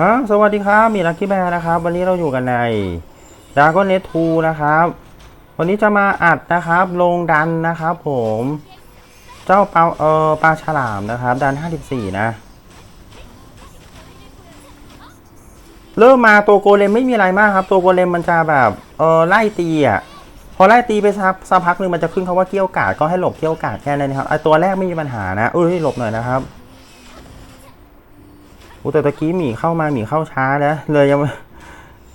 ฮะสวัสดีครับมีลักกี้แบร์นะครับ วันนี้เราอยู่กันในด a ก้อนเนทูนะครับ วันนี้จะมาอัดนะครับ ลงดันนะครับ ผม เจ้าปลาเออปลาฉลามนะครับ ดัน54นะ เริ่มมาตัวโกเลมไม่มีอะไรมากครับ ตัวโกเลมมันจะแบบเออไล่ตีอะพอไล่ตีไปสักสักพักหนึ่งมันจะขึ้นคาว่าเกี้ยวกาดก็ให้หลบเกี้ยวกาดแค่นั้นนะครับไอตัวแรกไม่มีปัญหานะเอ้ยหลบหน่อยนะครับ อุยแต่ตะกี้หมีเข้ามาหมีเข้าช้านะเลยยัง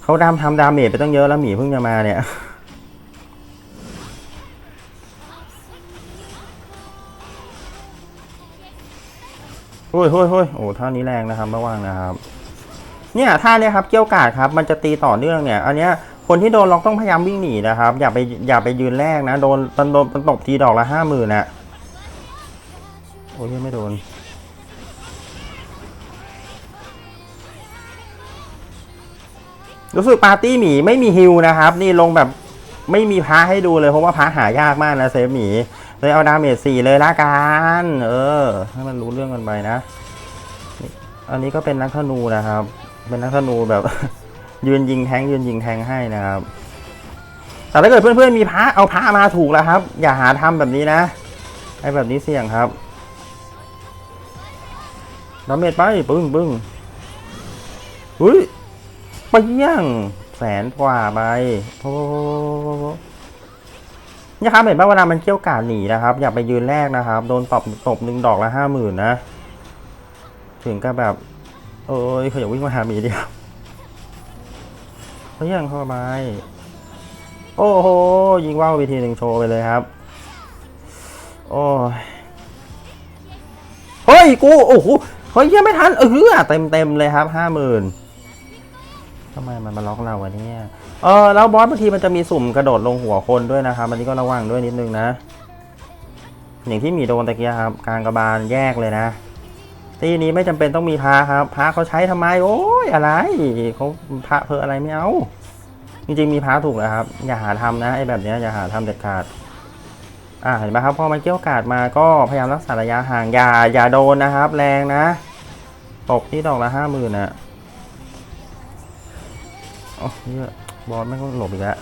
เขาดำทำดาเมจไปตั้งเยอะแล้วหมีเพิ่งจะมาเนี่ยโอ้ยโอ้ยโอ้ยโอ้ท่านี้แรงนะครับระวังนะครับ เนี่ยท่าเนี้ยครับเกี้ยวกาดครับ มันจะตีต่อเนื่องเนี่ย อันเนี้ยคนที่โดนล็อกต้องพยายามวิ่งหนีนะครับ อย่าไปอย่าไปยืนแรกนะ โดนตนโดนตบทีดอกละห้าหมื่นนะโอ้ยไม่โดน รู้สึกปาร์ตี้หมีไม่มีฮิวนะครับ นี่ลงแบบไม่มีพระให้ดูเลยเพราะว่าพระหายากมากนะเซฟหมีเลยเอาดาเมจสี่เลยละกันเออ ให้มันรู้เรื่องกันไปนะ อันนี้ก็เป็นนักธนูนะครับ เป็นนักธนูแบบ ยืนยิงแทงยืนยิงแทงให้นะครับ แต่ถ้าเกิดเพื่อนๆมีพระเอาพระมาถูกแล้วครับ อย่าหาทำแบบนี้นะไอ้แบบนี้เสี่ยงครับดาเมจไปปึ้งปึ้งอุ้ย เปี้ยงแสนกว่าไปโอ้โหเนี่ยครับเห็นป่ะเวลามันเกี่ยวกาดหนีนะครับ อย่าไปยืนแรกนะครับ โดนตบตบหนึ่งดอกละห้าหมื่นนะ ถึงกับแบบ โอ้ยเขาอยากวิ่งมาหาหมีเดียวเปี้ยงเข้าไปโอ้โห ยิงว่าวไปทีหนึ่งโชว์ไปเลยครับ โอ้ยเฮ้ย กู โอ้โหเฮ้ยยังไม่ทัน เออเต็มเต็มเลยครับห้าหมื่น ทำไมมันมาล็อกเราวะเนี่ยเออแล้วบอสบางทีมันจะมีสุ่มกระโดดลงหัวคนด้วยนะครับอันนี้ก็ระวังด้วยนิดนึงนะ อย่างที่มีโดนตะเกียครับกลางกระบาลแยกเลยนะทีนี้ไม่จำเป็นต้องมีพระครับพระเขาใช้ทำไม โอ้ยอะไรเขาพระเพออะไรไม่เอา จริงๆมีพระถูกแล้วครับ อย่าหาทำนะไอ้แบบนี้อย่าหาทำเด็ดขาดอ่าเห็นไหมครับพอมันเกี่ยวกาดมาก็พยายามรักษาระยะห่างอย่าอย่าโดนนะครับ แรงนะตกที่ดอกละห้าหมื่นอะ โอ้เยอะบอลไม่ก็หลบอีกแล้ว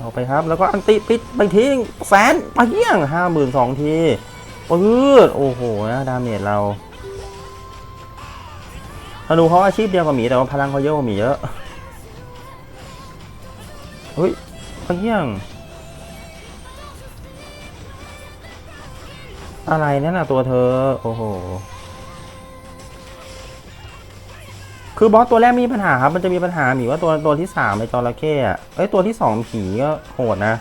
เอาไปครับ แล้วก็อันติปิดไปทิ้งแสนไปเยี่ยงห้าหมื่นสองทีปืดโอ้โหนะดาเมจเราธนูเขาอาชีพเดียวกับหมีแต่ว่าพลังเขาเยอะกว่าหมีเยอะเฮ้ยไปเยี่ยง อะไรนั่นน่ะตัวเธอ โอ้โห คือบอสตัวแรกมีปัญหาครับมันจะมีปัญหาหมีว่าตัวตัวที่สามไอจระเข้อะเอ้ยตัวที่สองผีก็โหดนะ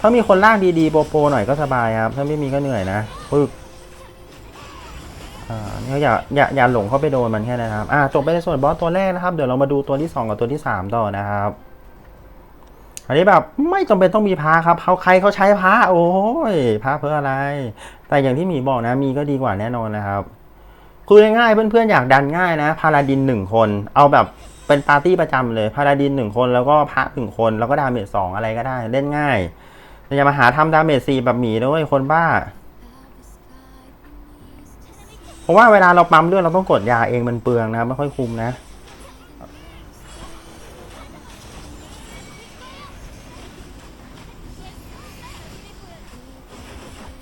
ถ้ามีคนล่างดีๆโปรโปรหน่อยก็สบายครับ ถ้าไม่มีก็เหนื่อยนะปึ๊กอ่านี่ก็อย่าอย่าอย่าหลงเข้าไปโดนมันแค่นั้นครับอ่าจบไปในส่วนบอสตัวแรกนะครับ เดี๋ยวเรามาดูตัวที่สองกับตัวที่สามต่อนะครับอันนี้แบบไม่จำเป็นต้องมีพระครับเขาใครเขาใช้พระโอ้ยพระเพื่ออะไร แต่อย่างที่หมีบอกนะ มีก็ดีกว่าแน่นอนนะครับ คุยง่ายๆเพื่อนๆอยากดันง่ายนะ พาราดินหนึ่งคน เอาแบบเป็นปาร์ตี้ประจำเลย พาราดินหนึ่งคนแล้วก็พระหนึ่งคนแล้วก็ดาเมจสองอะไรก็ได้เล่นง่ายอย่ามาหาทำดาเมจสี่แบบหมีด้วยคนบ้า เพราะว่าเวลาเราปั๊มเลือดเราต้องกดยาเองมันเปลืองนะไม่ค่อยคุ้มนะ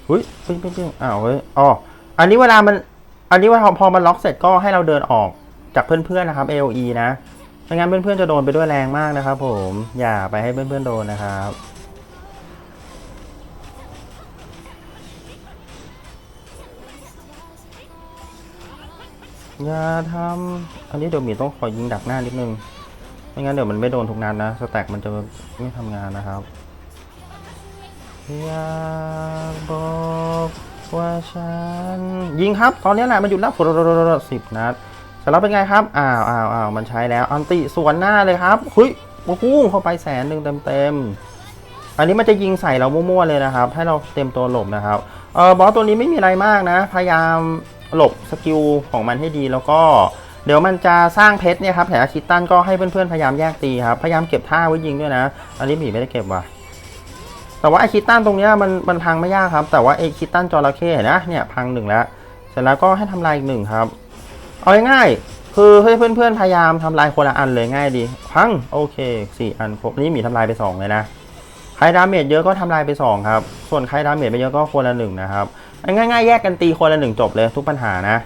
อุ้ยปิ้งปิ้งปิ้งอ้าวเฮ้ยอ๋ออันนี้เวลามัน อันนี้ว่าพอมันล็อกเสร็จก็ให้เราเดินออกจากเพื่อนๆนะครับ AOE นะไม่งั้นเพื่อนๆจะโดนไปด้วยแรงมากนะครับ ผมอย่าไปให้เพื่อนๆโดนนะครับอย่าทำอันนี้เดี๋ยวมีต้องขอยิงดักหน้านิดนึง ไม่งั้นเดี๋ยวมันไม่โดนทุกนัดนะสแต็กมันจะไม่ทำงานนะครับอย่าบอก ว่าฉัน ยิงครับ ตอนนี้แหละมันหยุดแล้วสิบนัดเสร็จแล้วเป็นไงครับ อ้าวอ้าวอ้าวมันใช้แล้ว อันติสวนหน้าเลยครับเฮ้ยโอ้โหเข้าไปแสนหนึ่งเต็มเต็มอันนี้มันจะยิงใส่เรามั่วๆเลยนะครับ ให้เราเต็มตัวหลบนะครับ เออบอสตัวนี้ไม่มีอะไรมากนะ พยายามหลบสกิลของมันให้ดีแล้วก็เดี๋ยวมันจะสร้างเพชรเนี่ยครับแถวอาคิตันก็ให้เพื่อนๆพยายามแยกตีครับ พยายามเก็บท่าไว้ยิงด้วยนะ อันนี้หมีไม่ได้เก็บว่ะ แต่ว่าไอคิตันตรงเนี้ยมันมันพังไม่ยากครับ แต่ว่าไอคิตันจระเข้เห็นะเนี่ยพังหนึ่งแล้ว เสร็จแล้วก็ให้ทำลายอีกหนึ่งครับ เอาง่ายๆคือให้เพื่อนๆพยายามทำลายคนละอันเลยง่ายดีพังโอเคสี่อันครบนี่หมีทำลายไปสองเลยนะใครดาเมจเยอะก็ทำลายไปสองครับ ส่วนใครดาเมจไม่เยอะก็คนละหนึ่งนะครับง่ายๆแยกกันตีคนละหนึ่งจบเลยทุกปัญหานะ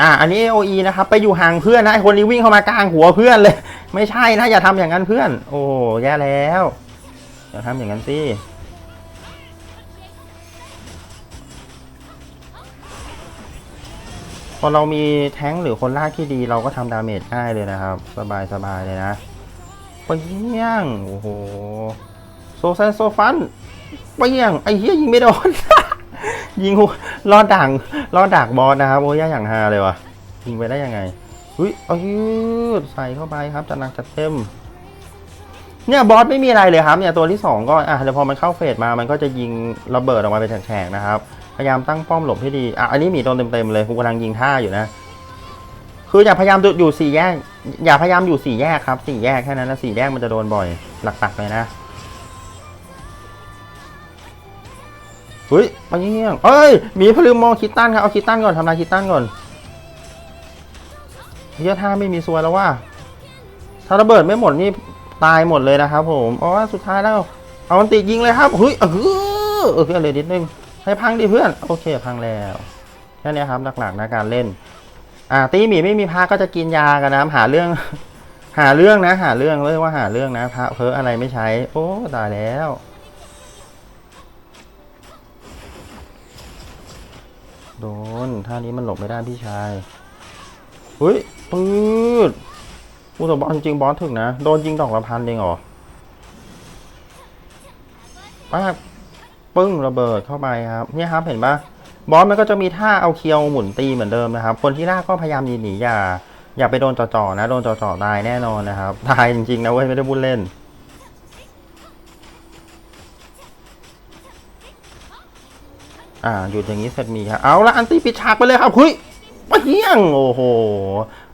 อ่าอันนี้ AOE นะครับไปอยู่ห่างเพื่อนนะไอคนนี้วิ่งเข้ามากลางหัวเพื่อนเลย ไม่ใช่นะอย่าทำอย่างนั้นเพื่อน โอ้แย่แล้วอย่าทำอย่างนั้นสิพอเรามีแท้งหรือคนลากที่ดีเราก็ทำดาเมจง่ายเลยนะครับ สบายสบายเลยนะเปี้ยงโอ้โหโซแซนโซฟันเปี้ยงไอ้เหี้ยยิงไม่โดน ยิงหัวรอดด่างรอดดากบอสนะครับโอ้ยอย่างฮาเลยวะยิงไปได้ยังไงอุ้ยเอายืดใส่เข้าไปครับจัดหนักจัดเต็ม เนี่ยบอสไม่มีอะไรเลยครับเนี่ยตัวที่สองก็อะเดี๋ยวพอมันเข้าเฟสมามันก็จะยิงระเบิดออกมาเป็นแฉกๆนะครับพยายามตั้งป้อมหลบให้ดีอะอันนี้มีโดนเต็มๆเลยกูกำลังยิงท่าอยู่นะ คืออย่าพยายามอยู่สี่แยก อย่าพยายามอยู่สี่แยกครับสี่แยกแค่นั้นนะสี่แยกมันจะโดนบ่อยหลักๆเลยนะ เฮ้ยไปเงี้ยงเอ้ยหมีพลืมมองคิดตันครับเอาคิดตันก่อนทำลายคิดตันก่อนเฮียท่าไม่มีซวยแล้วว่า ถ้าระเบิดไม่หมดนี่ตายหมดเลยนะครับ ผมอ๋อสุดท้ายแล้ว เอามันติยิงเลยครับเฮ้ยเออเออเพื่อนเลยนิดนึงให้พังดิเพื่อน โอเคพังแล้วแค่นี้ครับหลักๆนะการเล่น อ่า ตีหมีไม่มีพระก็จะกินยากันนะหาเรื่อง หาเรื่องนะ หาเรื่องเรียกว่าหาเรื่องนะพระเพ้ออะไรไม่ใช้ โอ้ตายแล้ว โดนท่านี้มันหลบไม่ได้พี่ชายเฮ้ยปืดอูแต่บอลจริงบอสถึงนะ โดนยิงดอกละพันเองเหรอป้าปึ้งระเบิดเข้าไปครับ เนี่ยครับเห็นปะบอสมันก็จะมีท่าเอาเคียวหมุนตีเหมือนเดิมนะครับ คนที่ล่าก็พยายามหนีหนีอย่า อย่าไปโดนจ่อๆนะ โดนจ่อๆตายแน่นอนนะครับ ตายจริงๆนะเว้ยไม่ได้พูดเล่น อ่าหยุดอย่างนี้เสร็จมีครับเอาละอันตี้ปิดฉากไปเลยครับเฮ้ยปะเฮียงโอ้โห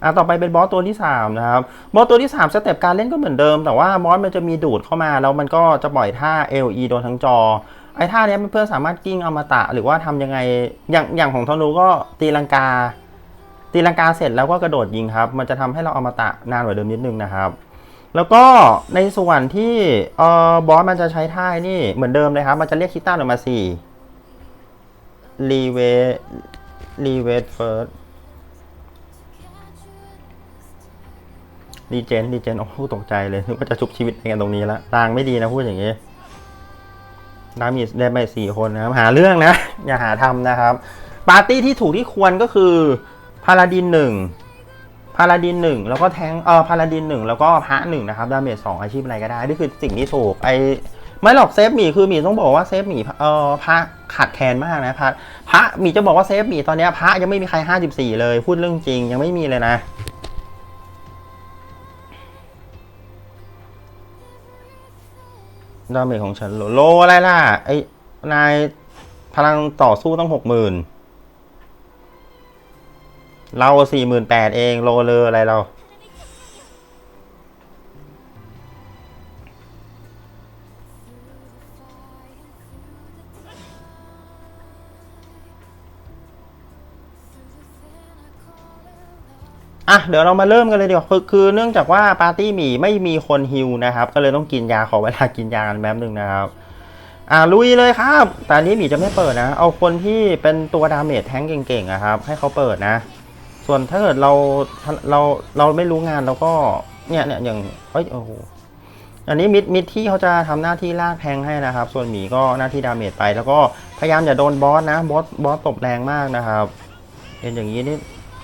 อ่าต่อไปเป็นบอสตัวที่ 3 นะครับ บอสตัวที่ 3 สเต็ปการเล่นก็เหมือนเดิม แต่ว่าบอสมันจะมีดูดเข้ามา แล้วมันก็จะปล่อยท่า LE โดนทั้งจอ ไอ้ท่าเนี้ยเพื่อนสามารถกิ้งอมาตะ หรือว่าทำยังไง อย่างอย่างของธนูก็ตีลังกา ตีลังกาเสร็จแล้วก็กระโดดยิงครับ มันจะทำให้เราอมาตะนานกว่าเดิมนิดนึงนะครับ แล้วก็ในส่วนที่เอ่อบอสมันจะใช้ท่านี่เหมือนเดิมเลยครับ มันจะเรียกคิตตันออกมาสี่ รีเวรีเวทเฟิร์สดีเจนดีเจนโอ้โหตกใจเลยนึกว่าจะชุบชีวิตกันตรงนี้ละตางไม่ดีนะพูดอย่างนี้ดามีได้ไปสี่คนนะครับหาเรื่องนะ อย่าหาทำนะครับ ปาร์ตี้ที่ถูกที่ควรก็คือพาลาดินหนึ่งพาลาดินหนึ่งแล้วก็แทงเออพาลาดินหนึ่งแล้วก็พระหนึ่งนะครับดาเมจสองอาชีพอะไรก็ได้ นี่คือสิ่งที่ถูกไอ ไม่หรอกเซฟหมีคือหมีต้องบอกว่าเซฟหมีเออพระขาดแคลนมากนะพระพระหมีจะบอกว่าเซฟหมีตอนนี้พระยังไม่มีใครห้าสิบสี่เลยพูดเรื่องจริงยังไม่มีเลยนะดาเมจของฉันโลโลอะไรล่ะไอ้นายพลังต่อสู้ต้องหกหมื่นเราสี่หมื่นแปดเองโลเลออะไรเรา อะเดี๋ยวเรามาเริ่มกันเลยดีกว่าคือคือเนื่องจากว่าปาร์ตี้หมีไม่มีคนฮิวนะครับ ก็เลยต้องกินยาขอเวลากินยากันแป๊บหนึ่งนะครับ อ่าลุยเลยครับแต่อันนี้หมีจะไม่เปิดนะ เอาคนที่เป็นตัวดาเมจแท้งเก่งๆอะครับ ให้เขาเปิดนะ ส่วนถ้าเกิดเราเราเราไม่รู้งานเราก็เนี่ยเนี่ยอย่างเอ้ยโอ้โหอันนี้มิดมิดที่เขาจะทำหน้าที่ลากแทงให้นะครับ ส่วนหมีก็หน้าที่ดาเมจไป แล้วก็พยายามอย่าโดนบอสนะบอสบอสตบแรงมากนะครับเห็นอย่างนี้นี่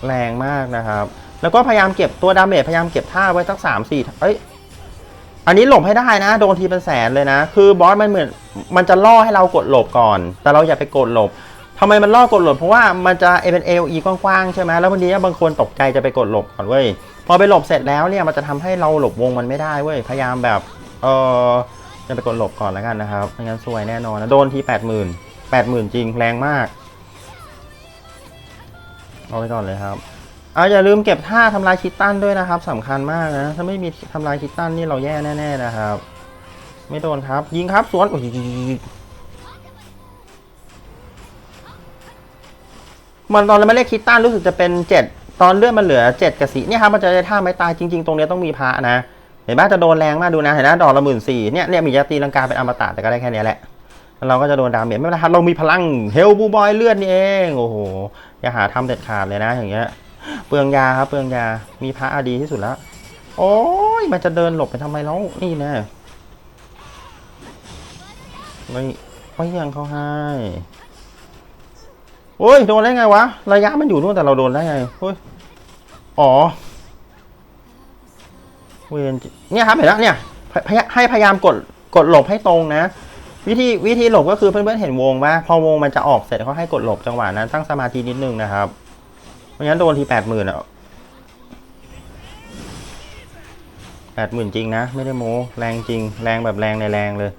แรงมากนะครับ แล้วก็พยายามเก็บตัวดาเมจพยายามเก็บท่าไว้สักสามสี่เอ้ย อันนี้หลบให้ได้นะ โดนทีเป็นแสนเลยนะ คือบอสมันเหมือนมันจะล่อให้เรากดหลบก่อน แต่เราอย่าไปกดหลบทำไมมันล่อกดหลบเพราะว่ามันจะเป็นเอลีกว้างๆใช่ไหมแล้ววันนี้บางคนตกใจจะไปกดหลบก่อนเว้ยพอไปหลบเสร็จแล้วเนี่ยมันจะทำให้เราหลบวงมันไม่ได้เว้ยพยายามแบบเออจะไปกดหลบก่อนแล้วกันนะครับไม่งั้นซวยแน่นอนนะโดนทีแปดหมื่นแปดหมื่นจริงแรงมากเอาไว้ก่อนเลยครับ อาอย่าลืมเก็บท่าทำลายคิตตันด้วยนะครับสำคัญมากนะ ถ้าไม่มีทำลายคิตตันนี่เราแย่แน่ๆนะครับ ไม่โดนครับ ยิงครับสวนโอ้ยมันตอนเราไม่เรียกคิดตันรู้สึกจะเป็นเจ็ดตอนเลือดมันเหลือเจ็ดกับสีเนี่ยครับมันจะได้ท่าไม้ตายจริง ๆ ตรงนี้ต้องมีพระนะ เห็นไหมจะโดนแรงมากดูนะเห็นไหมดอกละหมื่นสี่เนี่ยเนี่ยมีจะตีลังกาเป็นอมตะแต่ก็ได้แค่เนี้ยแหละเราก็จะโดนดาเมจไม่เป็นไรครับเรามีพลังเฮลบูบอยเลือดนี่เองโอ้โหอย่าหาทำเด็ดขาดเลยนะอย่างเงี้ย เปลืองยาครับเปลืองยา มีพระอดีที่สุดแล้ว โอ้ยมันจะเดินหลบไปทำไมแล้ว นี่แนะไม่ไม่ยังเขาให้โอ้ยโดนได้ไงวะ ระยะมันอยู่นู่นแต่เราโดนได้ไงเฮ้ยอ๋อ เวนจิเนี่ยครับเห็นแล้วเนี่ยพพยให้พยายามกดกดหลบให้ตรงนะ วิธีวิธีหลบก็คือเพื่อนๆเห็นวงว่าพอวงมันจะออกเสร็จเขาให้กดหลบจังหวะนั้นตั้งสมาธินิดนึงนะครับ ไม่งั้นโดนทีแปดหมื่นอะแปดหมื่นจริงนะ ไม่ได้โม้แรงจริง แรงแบบแรงในแรงเลย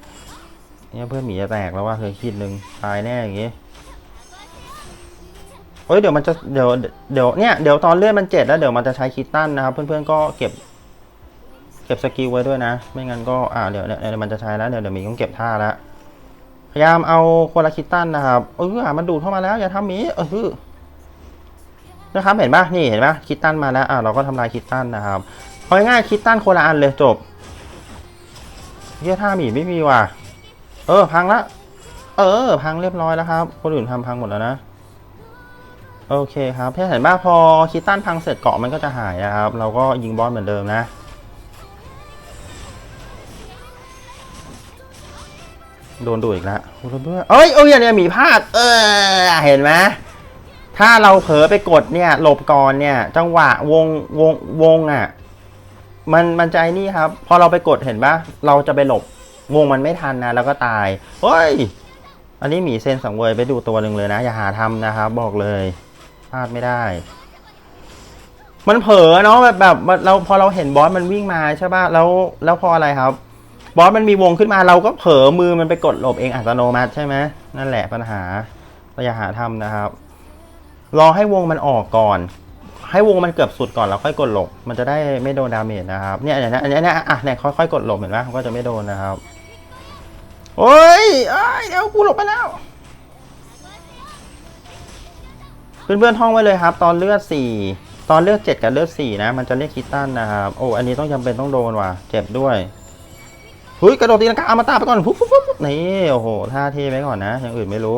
เนี่ยเพื่อนหมีจะแตกแล้วว่าเคยคิดหนึ่งตายแน่อย่างงี้เฮ้ยเดี๋ยวมันจะเดี๋ยวเดี๋ยวเนี่ยเดี๋ยวตอนเลื่อนมันเจ็ดแล้วเดี๋ยวมันจะใช้คิดตั้นนะครับ เพื่อนๆก็เก็บ เก็บสกิลไว้ด้วยนะ ไม่งั้นก็อ่าเดี๋ยวเดี๋ยวเดี๋ยวมันจะใช้แล้วเดี๋ยวเดี๋ยวมีต้องเก็บท่าแล้วพยายามเอาคนละคิดตั้นนะครับเออมันดูดเข้ามาแล้วอย่าทำหมีเออ นะครับเห็นปะนี่เห็นปะคิดตันมาแล้วอ่าเราก็ทำลายคิดตันนะครับเอาง่ายคิดตันคนละอันเลยจบเฮียท่ามีไม่มีว่ะเออพังละเออ พังเรียบร้อยแล้วครับ คนอื่นทำพังหมดแล้วนะ โอเคครับเพี่เห็นป่ะพอคิดตันพังเสร็จเกาะมันก็จะหายนะครับ เราก็ยิงบอสเหมือนเดิมนะโดนดูอีกแล้วโอ้โหเบื่อเอ้ยเอ้ยเนี่ยหมีพลาด เออ เห็นไหม ถ้าเราเผลอไปกดเนี่ยหลบก่อนเนี่ย จังหวะวงวงวงอะ มันมันใจนี่ครับ พอเราไปกดเห็นปะเราจะไปหลบวงมันไม่ทันนะแล้วก็ตายเฮ้ย อันนี้หมีเซนสังเวยไปดูตัวหนึ่งเลยนะ อย่าหาทำนะครับ บอกเลยพลาดไม่ได้ มันเผลอเนาะแบบแบบเราพอเราเห็นบอสมันวิ่งมาใช่ป่ะแล้ว แล้วพออะไรครับ บอสมันมีวงขึ้นมาเราก็เผลอมือมันไปกดหลบเองอัตโนมัติใช่ไหมนั่นแหละปัญหาเราอย่าหาทำนะครับ รอให้วงมันออกก่อน ให้วงมันเกือบสุดก่อนแล้วค่อยกดหลบ มันจะได้ไม่โดนดาเมจนะครับ เนี่ยอันนี้อันนี้อะเนี่ยค่อยๆกดหลบเห็นไหมมันก็จะไม่โดนนะครับโอ้ยเอ้ยเดี๋ยวกูหลบไปแล้ว เพื่อนๆท่องไว้เลยครับ ตอนเลือดสี่ตอนเลือดเจ็ดกับเลือดสี่นะ มันจะเรียกคิตตันนะครับ โอ้ อันนี้ต้องจำเป็นต้องโดนว่ะ เจ็บด้วยเฮ้ยกระโดดตีลังกาอามาตาไปก่อนปุ๊บปุ๊บปุ๊บนี่โอ้โหท่าเทไว้ก่อนนะอย่างอื่นไม่รู้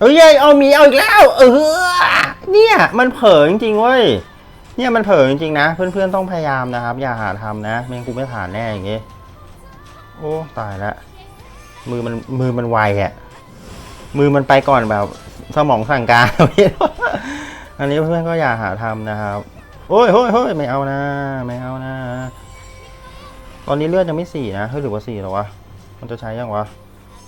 เอ้ยเอามีเอาอีกแล้ว เออ เนี่ยมันเผลอจริงๆเว้ย เนี่ยมันเผลอจริงๆนะ เพื่อนๆต้องพยายามนะครับ อย่าหาทำนะไม่งั้นกูไม่ผ่านแน่อย่างงี้ โอ้ตายละมือมันมือมันไวอะมือมันไปก่อนแบบ สมองสั่งการ อันนี้เพื่อนก็อย่าหาทำนะครับ โอ้ยโอ้ยโอ้ยไม่เอานะ ไม่เอานะ ตอนนี้เลือดยังไม่สี่นะเฮ้ยหรือว่าสี่หรอวะ มันจะใช้ยังวะ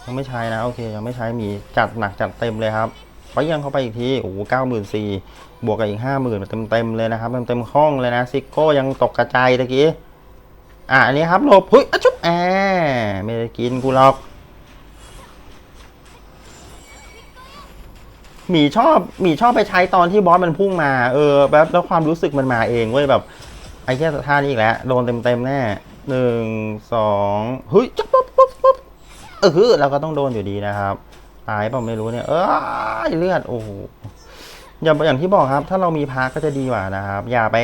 ยังไม่ใช้นะโอเค ยังไม่ใช้มีจัดหนักจัดเต็มเลยครับไปยังเข้าไปอีกทีโอ้โหเก้าหมื่นสี่บวกกับอีกห้าหมื่นเต็มเต็มเลยนะครับเต็มเต็มห้องเลยนะซิโก้ยังตกกระจายตะกี้อะอันนี้ครับหลบเฮ้ยอะชุบแอไม่ได้กินกูหรอกหมีชอบหมีชอบไปใช้ตอนที่บอสมันพุ่งมา เออแบบแล้วความรู้สึกมันมาเองเว้ยแบบไอ้แค่ท่านี้อีกแล้วโดนเต็มเต็มแน่หนึ่งสองเฮ้ยจุ๊บปุ๊บปุ๊บปุ๊บ เออเราก็ต้องโดนอยู่ดีนะครับ ตายเปล่าไม่รู้เนี่ย เออเลือด โอ้โหอย่างอย่างที่บอกครับ ถ้าเรามีพระก็จะดีกว่านะครับ อย่าไป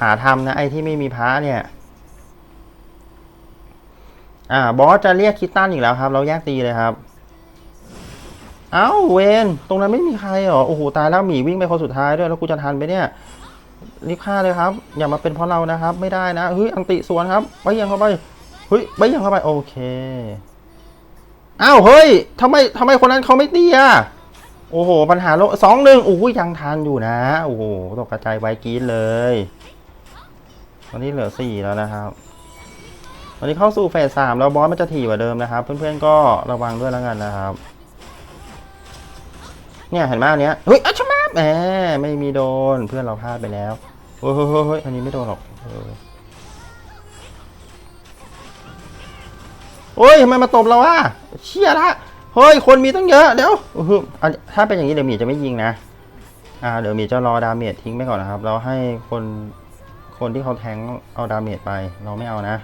หาทำนะไอ้ที่ไม่มีพระเนี่ย อ่า บอสจะเรียกคิตตันอีกแล้วครับ เราแยกตีเลยครับ เอ้าเวนตรงนั้นไม่มีใครเหรอ โอ้โหตายแล้วหมีวิ่งไปคนสุดท้ายด้วย แล้วกูจะทันไปเนี่ยรีบฆ่าเลยครับ อย่ามาเป็นเพราะเรานะครับ ไม่ได้นะเฮ้ยอังติสวนครับ ไปยังเข้าไปเฮ้ยไปยังเข้าไปโอเค อ้าวเฮ้ยทำไมทำไมคนนั้นเขาไม่ตีอะโอ้โห ปัญหาโลสองหนึ่งโอ้ยยังทันอยู่นะ โอ้โห ตกกระจายไวกรีดเลย ตอนนี้เหลือสี่แล้วนะครับวันนี้เข้าสู่เฟสสามแล้วบอสมันจะถี่กว่าเดิมนะครับ เพื่อนๆก็ระวังด้วยแล้วกันนะครับ เนี่ยเห็นไหมอันเนี้ยเฮ้ยอัชมาแหมไม่มีโดน เพื่อนเราพลาดไปแล้ว เฮ้ยเฮ้ยเฮ้ยเฮ้ยอันนี้ไม่โดนหรอก เออโอ้ยทำไมมาตบเราอะเชี่ยละเฮ้ยคนมีตั้งเยอะเดี๋ยวถ้าเป็นอย่างนี้เดี๋ยวมีจะไม่ยิงนะอ่าเดี๋ยวมีจะรอดาเมจทิ้งไปก่อนนะครับ เราให้คนคนที่เขาแทงเอาดาเมจไปเราไม่เอานะ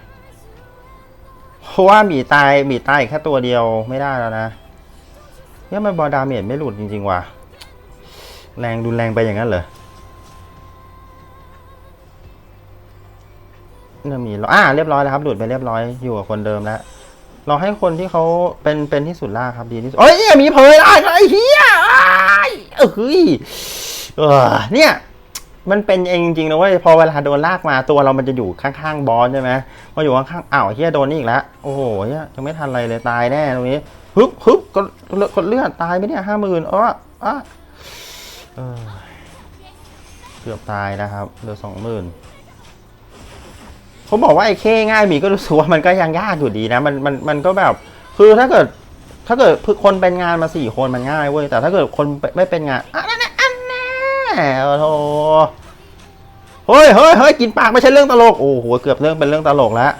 เพราะว่าหมีตายหมีตายแค่ตัวเดียวไม่ได้แล้วนะเนี่ยมันบอดาเมจไม่หลุดจริงๆว่ะแรงดุนแรงไปอย่างนั้นเหรอเนี่ยมีอ่าเรียบร้อยแล้วครับหลุดไปเรียบร้อยอยู่กับคนเดิมแล้ว เราให้คนที่เขาเป็นเป็นที่สุดล่าครับดีที่สุดเอ้ยมีเผยได้ไอ้เหี้ยเฮ้ยเออเนี่ยมันเป็นเองจริงๆนะเว้ยพอเวลาโดนลากมาตัวเรามันจะอยู่ข้างๆบอสใช่ไหมมาอยู่ข้างๆอ้าวเฮียโดนนี่อีกแล้วโอ้โหเฮียยังไม่ทันอะไรเลยตายแน่ตรงนี้ฮึบฮึบกดกดเลือดตายไหมเนี่ยห้าหมื่นอ๋ออะเออเกือบตายนะครับเหลือสองหมื่น ผมบอกว่าไอ้เคง่ายหมีก็รู้สึกว่ามันก็ยังยากอยู่ดีนะ มันมันมันก็แบบ คือถ้าเกิด ถ้าเกิดคนเป็นงานมาสี่คนมันง่ายเว้ยแต่ถ้าเกิดคนไม่เป็นงานอันนั่นน่นอันแน่โอ้โหเฮ้ยเฮ้ยเฮ้ยกินปากไม่ใช่เรื่องตลกโอ้โหเกือบเรื่องเป็นเรื่องตลกแล้ว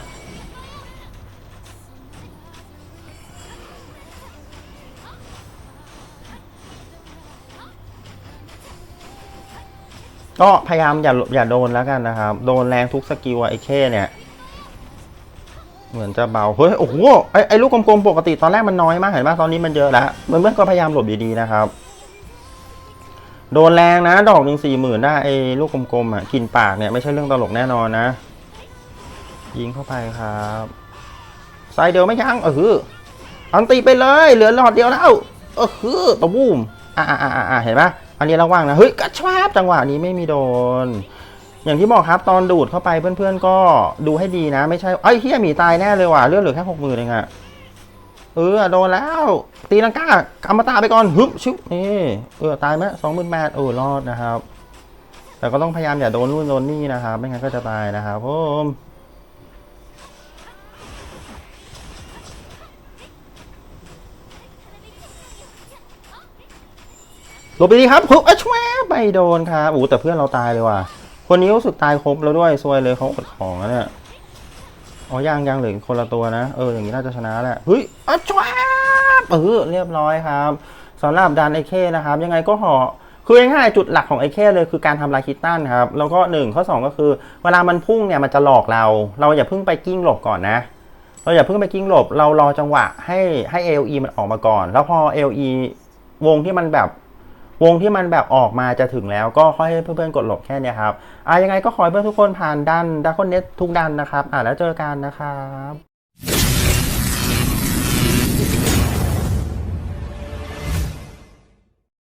ก็พยายามอย่าอย่าโดนแล้วกันนะครับ โดนแรงทุกสกิลไอ้เข้เนี่ย เหมือนจะเบา เฮ้ย โอ้โห ไอ้ไอ้ลูกกลมๆปกติตอนแรกมันน้อยมากเห็นไหมตอนนี้มันเยอะแล้วเพื่อนๆก็พยายามหลบดีๆนะครับ โดนแรงนะ ดอกหนึ่งสี่หมื่นได้ไอ้ลูกกลมๆอะกินปากเนี่ยไม่ใช่เรื่องตลกแน่นอนนะ ยิงเข้าไปครับไซเดียวไม่ยั้งเออออันตีไปเลย เหลือหลอดเดียวแล้วเออคือตะบูมอ่าอ่าอ่าเห็นไหม อันนี้ระวังนะ เฮ้ยกระชวาบจังหวะนี้ไม่มีโดน อย่างที่บอกครับตอนดูดเข้าไปเพื่อนๆก็ดูให้ดีนะ ไม่ใช่ไอ้เฮียหมีตายแน่เลยว่ะเลือดเหลือแค่หกหมื่นเองอะเออโดนแล้ว ตีลังกาอมตะไปก่อนฮึบชุบนี่เออตายไหมสองหมื่นแปดโอ้รอดนะครับ แต่ก็ต้องพยายามอย่าโดนนู่นโดนนี่นะครับ ไม่งั้นก็จะตายนะครับผม หลบไปดีครับฮึบอะช่วยไปโดนครับอู้แต่เพื่อนเราตายเลยว่ะ คนนี้รู้สึกตายครบแล้วด้วยซวยเลยเขาอดของแล้วเนี่ยอ๋อ ยังยังเหลือคนละตัวนะ เออ อย่างนี้น่าจะชนะแหละ เฮ้ยอะจ้าบเออเรียบร้อยครับสำหรับดันไอเคนะครับ ยังไงก็ห่อคือง่ายๆจุดหลักของไอเคเลยคือการทำลายคิตตันครับ แล้วก็หนึ่งข้อสองก็คือ เวลามันพุ่งเนี่ยมันจะหลอกเรา เราอย่าเพิ่งไปกิ้งหลบก่อนนะ เราอย่าเพิ่งไปกิ้งหลบ เรารอจังหวะให้ให้ AOE มันออกมาก่อน แล้วพอ AOE วงที่มันแบบ วงที่มันแบบออกมาจะถึงแล้วก็ค่อยให้เพื่อนๆกดหลบแค่นี้ครับอะยังไงก็ขอให้เพื่อนทุกคนผ่านดันดักคนเน็ตทุกดันนะครับอะแล้วเจอกันนะครับ